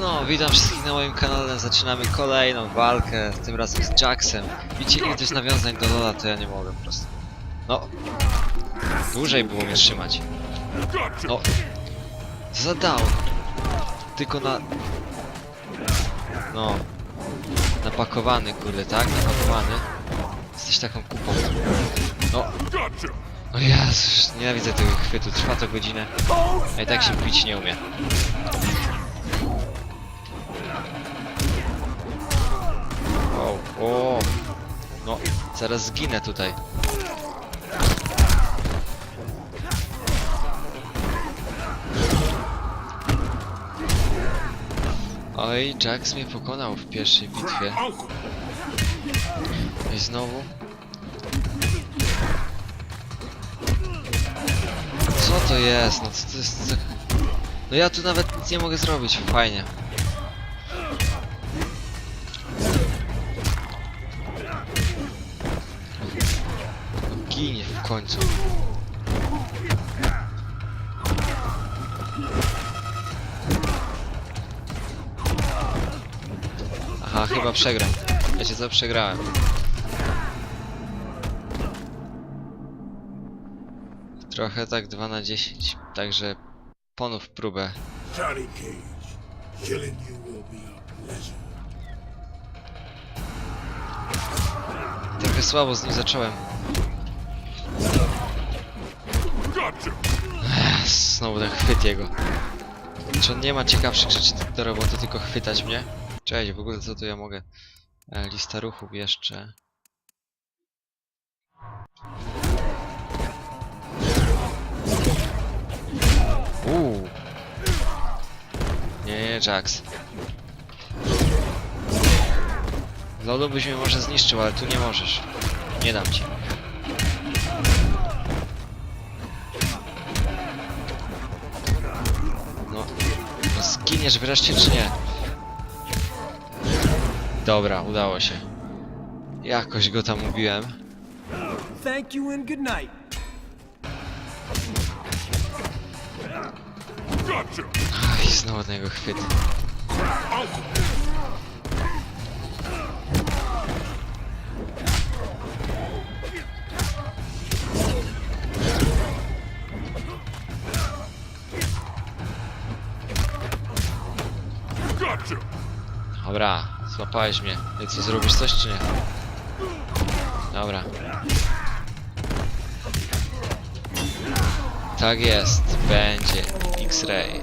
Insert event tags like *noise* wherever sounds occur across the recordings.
No, witam wszystkich na moim kanale. Zaczynamy kolejną walkę, tym razem z Jacksem. Widzicie, ile jest nawiązań do Lola, to ja nie mogę po prostu. No. Dłużej było mnie trzymać. No. Co za down? Tylko na... No. Napakowany, kurde, tak? Napakowany. Jesteś taką kupą. No. O Jezus, nienawidzę tego chwytu. Trwa to godzinę. A i tak się bić nie umie. Wow, o, no, zaraz zginę tutaj. Oj, Jax mnie pokonał w pierwszej bitwie. I znowu. Co to jest? No co to jest? za- No ja tu nawet nic nie mogę zrobić, fajnie. Ginie w końcu. Aha, chyba przegram. Wiecie co? Przegrałem. Trochę tak 2 na 10, także ponów próbę. Trochę słabo z nim zacząłem. Znowu ten chwyt jego. Czy on nie ma ciekawszych rzeczy do roboty, tylko chwytać mnie? Cześć, w ogóle co tu ja mogę? E, lista ruchów jeszcze. Nie, Jax. Lolu byś mnie może zniszczył, ale tu nie możesz. Nie dam ci. No, no zginiesz wreszcie czy nie? Dobra, udało się. Jakoś go tam ubiłem. Thank you and good night. I znowu ten jego chwyt. Dobra, złapałeś mnie. I co, zrobisz coś czy nie? Dobra. Tak jest, będzie X-Ray.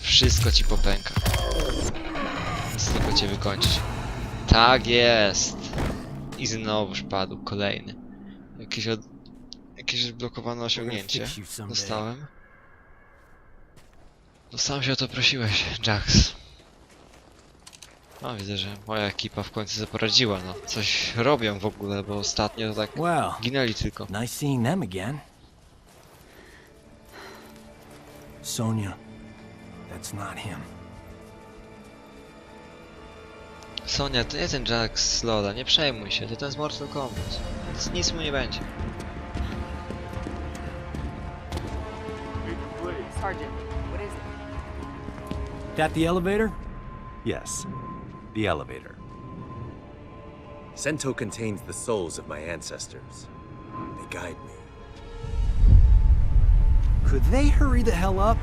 Wszystko ci popęka. Nic tylko cię wykończyć. Tak jest! I znowuż padł kolejny. Jakieś od... Jakieś odblokowane osiągnięcie. Dostałem. No sam się o to prosiłeś, Jax. No widzę, że moja ekipa w końcu sobie poradziła, no. Coś robią w ogóle, bo ostatnio to tak Well, ginęli tylko. nice seeing them again. Sonia, that's not him. Sonia, to nie ten Jax z Lola, nie przejmuj się, to ten z Mortal Kombat. Nic, nic mu nie będzie. Sergeant, what is it? That the elevator? Yes, the elevator. Sento contains the souls of my ancestors. They guide me. Could they hurry the hell up?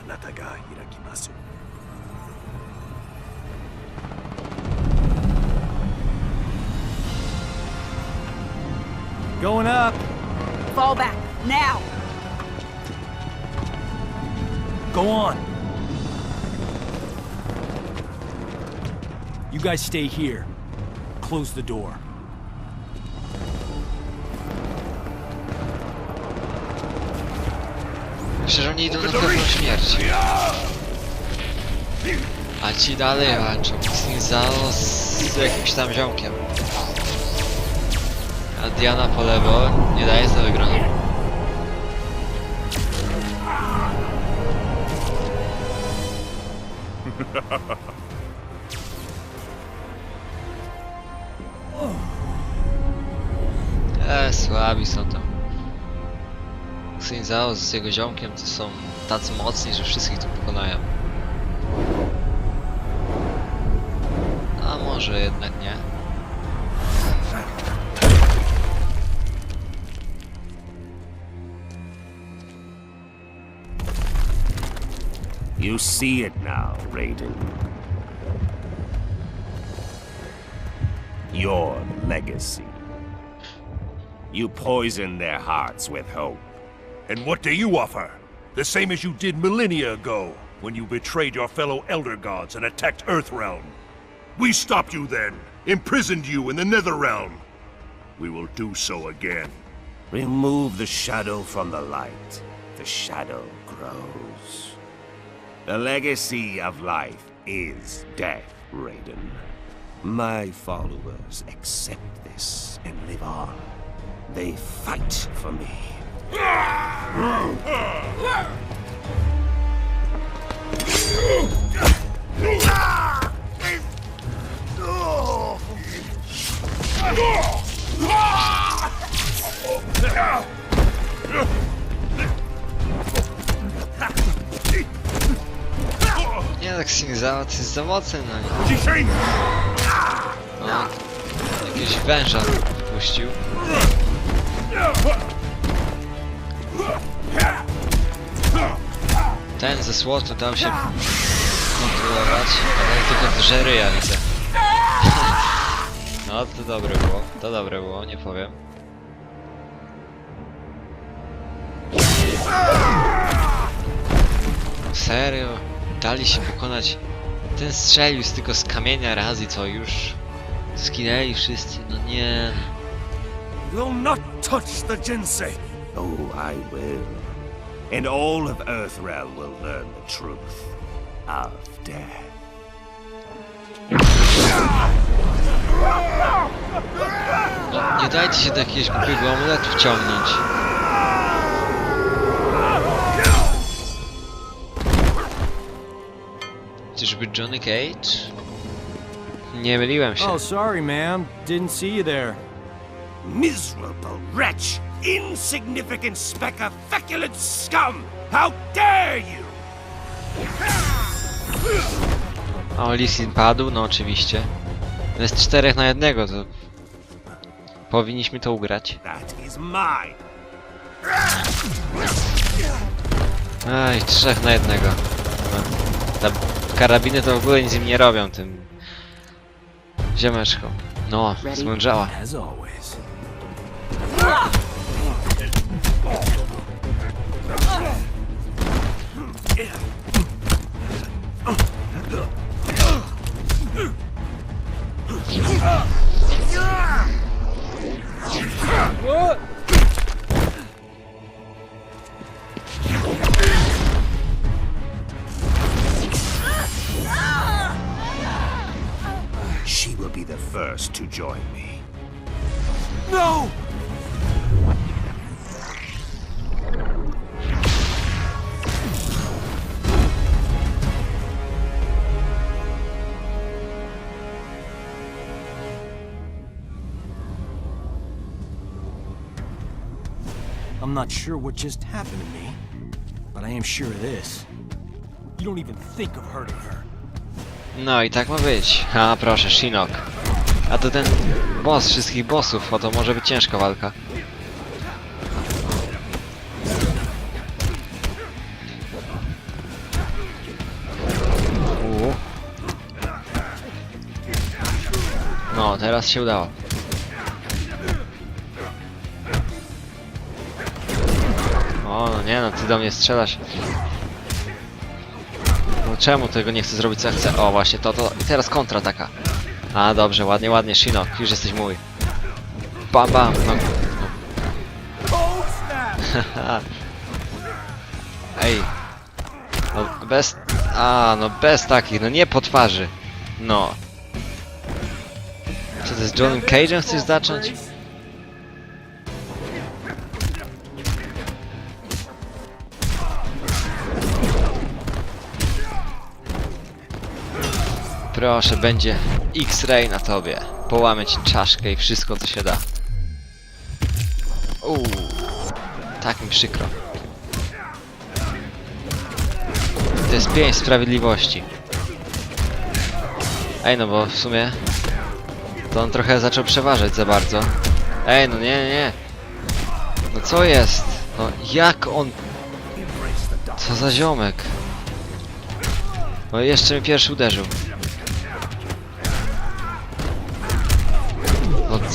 Anata ga hirakimasu. Going up. Fall back, now! Go on. You guys stay here. Close the door. Myślę, że oni idą na pewną śmierć. A ci dalej walczą z Nizalo z jakimś tam ziomkiem. A Diana po lewo nie daje za wygraną. *laughs* E, słabi są tam. Xinzao z jego ziomkiem to są tacy mocni, że wszystkich tu pokonają. A może jednak nie. You see it now, Raiden. Your legacy. You poison their hearts with hope. And what do you offer? The same as you did millennia ago, when you betrayed your fellow Elder Gods and attacked Earthrealm. We stopped you then, imprisoned you in the Netherrealm. We will do so again. Remove the shadow from the light. The shadow grows. The legacy of life is death, Raiden. My followers accept this and live on. They fight for me. Nie tak Xinzao to jest za mocny na nie. Dzisiaj No, jakiegoś węża puścił. Ten ze słotu dał się kontrolować, a ten tylko drzery ja widzę. *laughs* No to dobre było, to dobre było, nie powiem. Serio? Dali się pokonać. Ten strzelił tylko z kamienia raz i co już? Skinęli wszyscy, no nie. Will not touch the Jinsei. Oh, I will. And all of Earthrealm will learn the truth of death. No, nie dajcie się do jakiegoś głupiego amuletu wciągnąć. Czyżby Johnny Cage? Nie myliłem się. Oh, sorry, ma'am. Didn't see you there. Miserable wretch! Insignificant speck of feculent scum! How dare you! O, Lisin padł, no oczywiście. Jest czterech na jednego, to... Powinniśmy to ugrać. Aj, trzech na jednego. No, Te karabiny to w ogóle nic im nie robią, tym... Ziemeczką. No, zmądrzała. Join me. No! I'm not sure what just happened to me, but I am sure of this. You don't even think of hurting her. No i tak ma być. A proszę, Shinnok. A to ten boss wszystkich bossów, o to może być ciężka walka. Uuu. No, teraz się udało. O, no nie no, ty do mnie strzelasz. No czemu tego nie chcę zrobić co chcę? O właśnie to, to. I teraz kontra taka. A dobrze, ładnie, ładnie, Shinok, już jesteś mój. Bam, bam, no. *laughs* Ej. No bez... A, no bez takich, no nie po twarzy. No. Co ty z Johnem Cage'em chcesz zacząć? Proszę, będzie X-Ray na tobie. Połamę ci czaszkę i wszystko co się da. Uuu, tak mi przykro. To jest pięć sprawiedliwości. Ej, no bo w sumie to on trochę zaczął przeważać za bardzo. Ej, no nie, nie. No co jest? No jak on... Co za ziomek? No jeszcze mi pierwszy uderzył.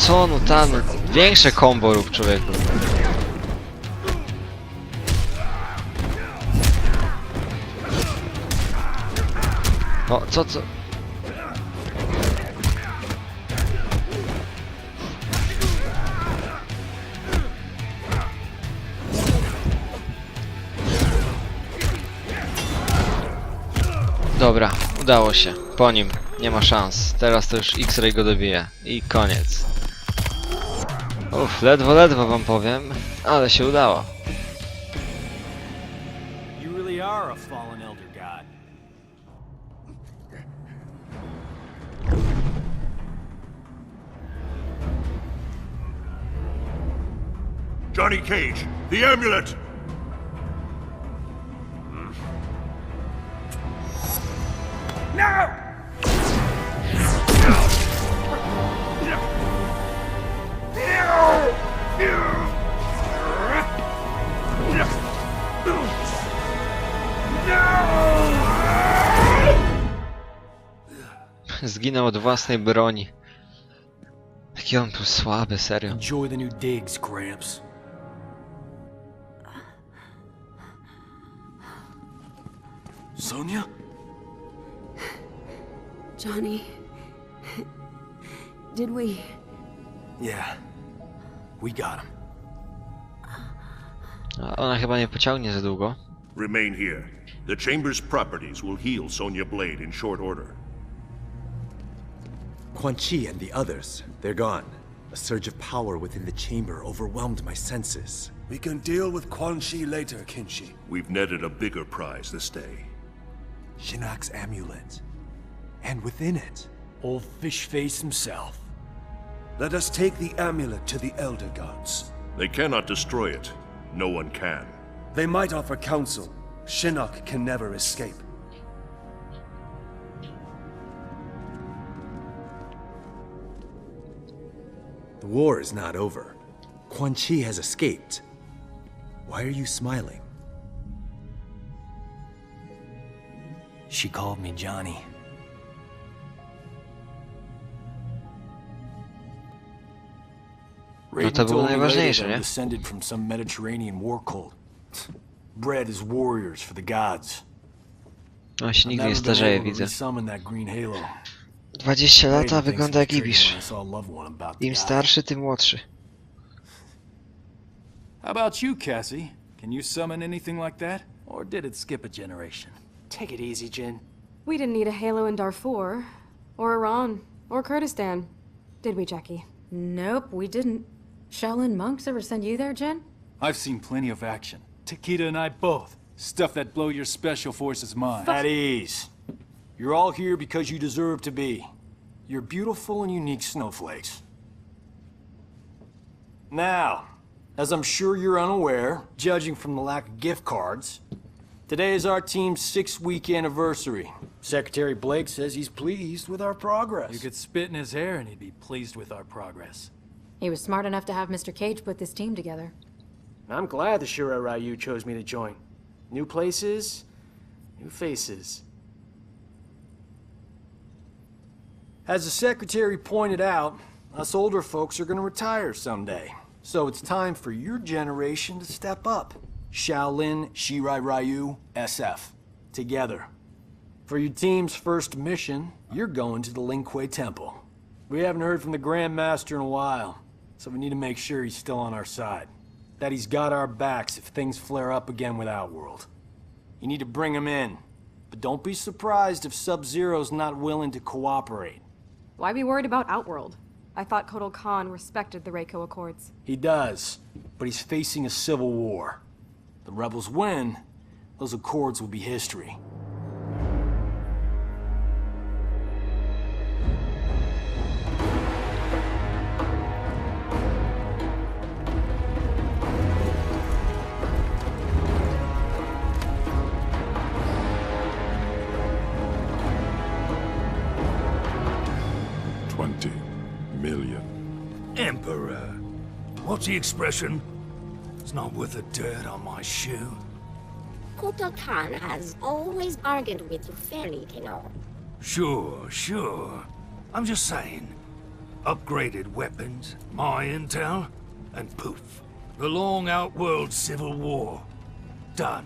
Co, no tam, większe combo rób człowieku. No, co, co? Dobra, udało się. Po nim. Nie ma szans. Teraz to już X-Ray go dobije. I koniec. Uff, ledwo, ledwo wam powiem, ale się udało. You really are a fallen elder god. Johnny Cage, the amulet! Zginął od własnej broni. Jaki on był słaby, serio. Enjoy the new digs, Gramps. Sonia? Johnny. Did we? Yeah. We got him. A Ona chyba nie pociągnie za długo. Remain here. The Chamber's properties will heal Sonia Blade in short order. Quan Chi and the others, they're gone. A surge of power within the chamber overwhelmed my senses. We can deal with Quan Chi later, Kinshi. We've netted a bigger prize this day. Shinnok's amulet. And within it, old fish face himself. Let us take the amulet to the Elder Gods. They cannot destroy it. No one can. They might offer counsel. Shinnok can never escape. The war is not over. Quan Chi has escaped. Why are you smiling? She called me Johnny. Raiden to było told me later najważniejsze, nie? descended from some Mediterranean war cult. Bred as warriors for the gods. On się I've nigdy nie never been starzeje, able to widzę. Resummon that green halo. 20 lata wygląda jak Ibisz. Im starszy, tym młodszy. How about you, Cassie? Can you summon anything like that? Or did it skip a generation? Take it easy, Jin. We didn't need a halo in Darfur, or Iran, or Kurdistan. Did we, Jackie? Nope, we didn't. Shaolin monks ever send you there, Jen? I've seen plenty of action. Takeda and I both. Stuff that blow your special forces mind. At ease. You're all here because you deserve to be. You're beautiful and unique snowflakes. Now, as I'm sure you're unaware, judging from the lack of gift cards, today is our team's six-week anniversary. Secretary Blake says he's pleased with our progress. You could spit in his hair and he'd be pleased with our progress. He was smart enough to have Mr. Cage put this team together. I'm glad the Shura Ryu chose me to join. New places, new faces. As the secretary pointed out, us older folks are gonna retire someday. So it's time for your generation to step up. Shaolin Shirai Ryu SF. Together. For your team's first mission, you're going to the Lingque Temple. We haven't heard from the Grand Master in a while, so we need to make sure he's still on our side. That he's got our backs if things flare up again with Outworld. You need to bring him in. But don't be surprised if Sub-Zero's not willing to cooperate. Why be worried about Outworld? I thought Kotal Khan respected the Reiko Accords. He does, but he's facing a civil war. The rebels win, those accords will be history. What's the expression? It's not worth the dirt on my shoe. Kotal Khan has always bargained with you fairly, you know. Sure, sure. I'm just saying. Upgraded weapons, my intel, and poof. The long outworld civil war. Done.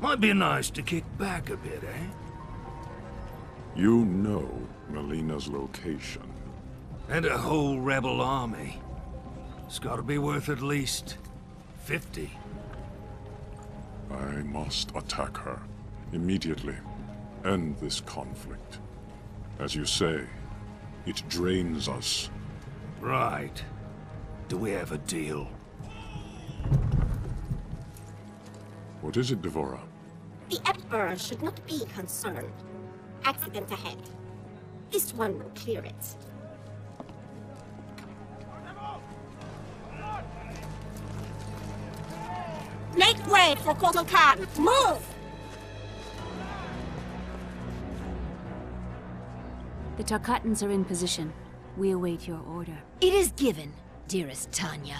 Might be nice to kick back a bit, eh? You know Melina's location. And a whole rebel army. It's gotta be worth at least 50. I must attack her. Immediately. End this conflict. As you say, it drains us. Right. Do we have a deal? What is it, Devora? The Emperor should not be concerned. Accident ahead. This one will clear it. Make way for Kotal Khan! Move! The Tarkatans are in position. We await your order. It is given, dearest Tanya.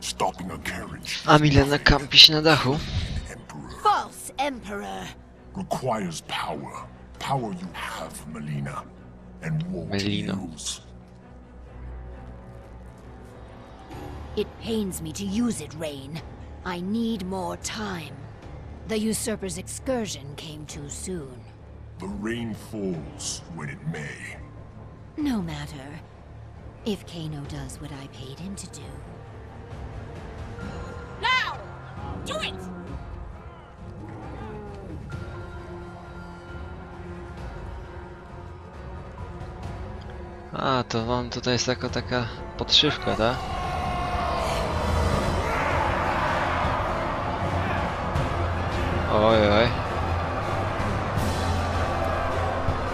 Stopping a carriage A Milena kampi się na dachu. False Emperor! requires power. Power you have, Melina. And won't Melina. use. It pains me to use it, Rain. I need more time. The usurper's excursion came too soon. The rain falls when it may. No matter. If Kano does what I paid him to do. Now! Do it! A, to wam tutaj jest jako taka podszywka, tak?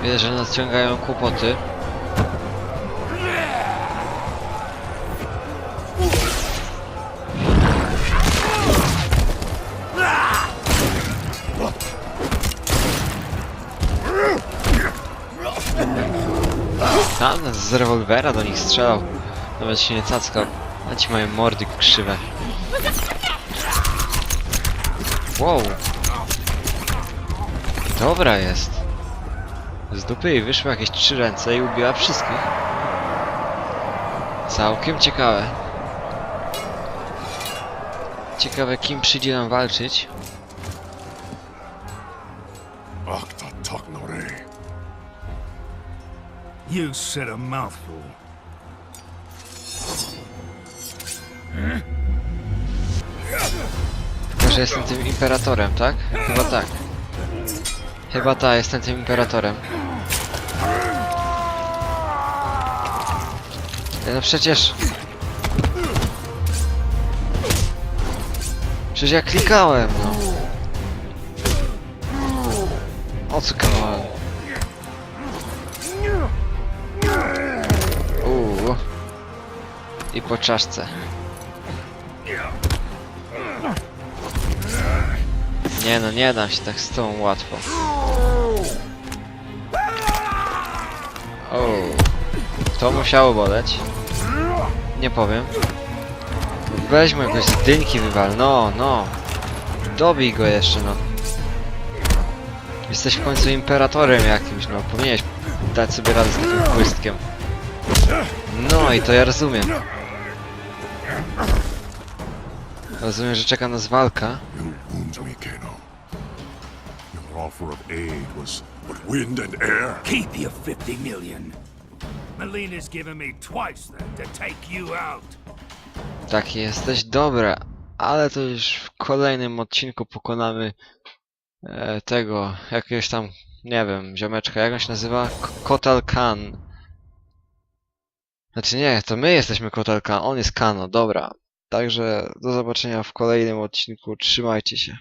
Widzę, że nadciągają kłopoty. Tam z rewolwera do nich strzelał. Nawet się nie cackał. A ci mają mordy krzywe. Wow. Dobra jest. Dupy jej wyszły jakieś trzy ręce i ubiła wszystkich. Całkiem ciekawe. Ciekawe kim przyjdzie nam walczyć. You said a mouthful. Może jestem tym imperatorem, tak? Chyba tak. Chyba tak, jestem tym imperatorem. Nie, No przecież... Przecież ja klikałem, no. O co kawałem? Uuu. I po czaszce. Nie no, nie dam się tak z tą łatwo. O, to musiało boleć. Nie powiem. Weź mu jakoś z dynki wywal, no, no. Dobij go jeszcze, no. Jesteś w końcu imperatorem jakimś, no. Powinieneś dać sobie radę z takim błystkiem. No i to ja rozumiem. Rozumiem, że czeka nas walka. Your offer of aid was but wind and air. Keep your 50 million. Melina's given me twice that to take you out. Tak, jesteś dobra, ale to już w kolejnym odcinku pokonamy e, tego, jakiegoś tam, nie wiem, ziomeczka, jak on się nazywa? K Kotal Khan. Znaczy nie, to my jesteśmy Kotal Khan, on jest Kano, dobra. Także do zobaczenia w kolejnym odcinku, trzymajcie się.